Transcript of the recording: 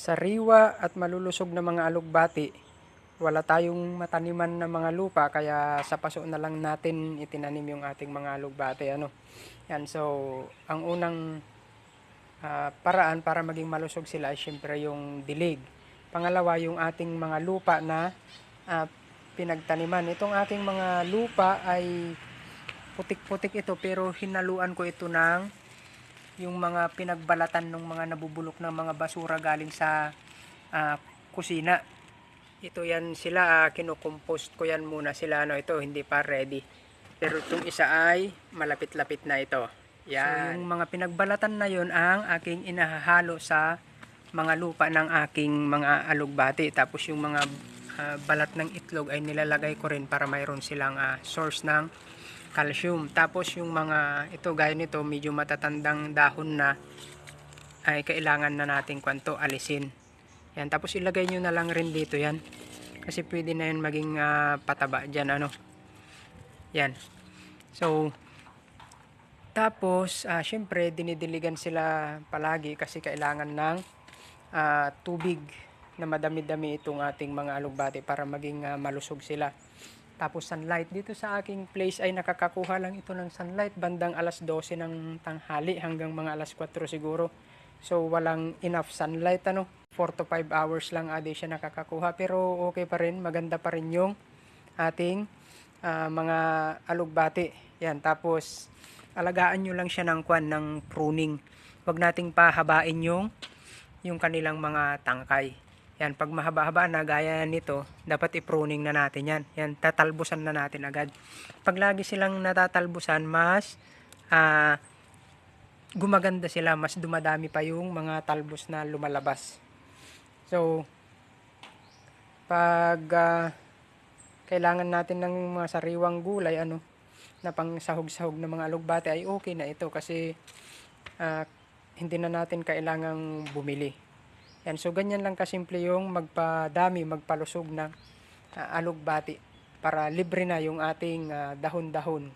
sariwa at malulusog na mga alugbati. Wala tayong mataniman na mga lupa kaya sa paso na lang natin itinanim yung ating mga alugbati ano. Yan so ang unang ah, paraan para maging malusog sila ay syempre yung dilig. Pangalawa yung ating mga lupa na ah, pinagtaniman. Itong aking mga lupa ay putik-putik ito pero hinaluan ko ito ng yung mga pinagbalatan ng mga nabubulok ng mga basura galing sa ah, kusina. Ito yan sila, ah, kinukompost ko yan muna sila. Ano, ito hindi pa ready. Pero itong isa ay malapit-lapit na ito. Yan. So, yung mga pinagbalatan na yon ang aking inahalo sa mga lupa ng aking mga alugbati. Tapos yung mga ah, balat ng itlog ay nilalagay ko rin para mayroon silang ah, source ng calcium. Tapos yung mga ito gaya nito medyo matatandang dahon na ay kailangan na nating kwanto alisin. Yan tapos ilagay nyo na lang rin dito yan. Kasi pwede na yun maging ah, pataba dyan ano. Yan. So tapos ah, syempre dinidiligan sila palagi kasi kailangan ng ah, tubig na madami-dami itong ating mga alugbati para maging ah, malusog sila. Tapos sunlight. Dito sa aking place ay nakakakuha lang ito ng sunlight bandang alas 12 ng tanghali hanggang mga alas 4 siguro. So walang enough sunlight ano. 4 to 5 hours lang adi siya nakakakuha. Pero okay pa rin. Maganda pa rin yung ating ah, mga alugbati. Yan. Tapos alagaan nyo lang siya ng kwan ng pruning. Huwag nating pahabain yung yung kanilang mga tangkay. Yan, pag mahaba-haba na gaya nito, dapat i-pruning na natin yan. Yan, tatalbusan na natin agad. Pag lagi silang natatalbusan, mas ah, gumaganda sila, mas dumadami pa yung mga talbos na lumalabas. So, pag ah, kailangan natin ng mga sariwang gulay, ano, na pang sahog-sahog na mga alugbate ay okay na ito kasi ah, hindi na natin kailangang bumili. Yan, so ganyan lang kasimple yung magpadami, magpalusog ng ah, alugbati para libre na yung ating ah, dahon-dahon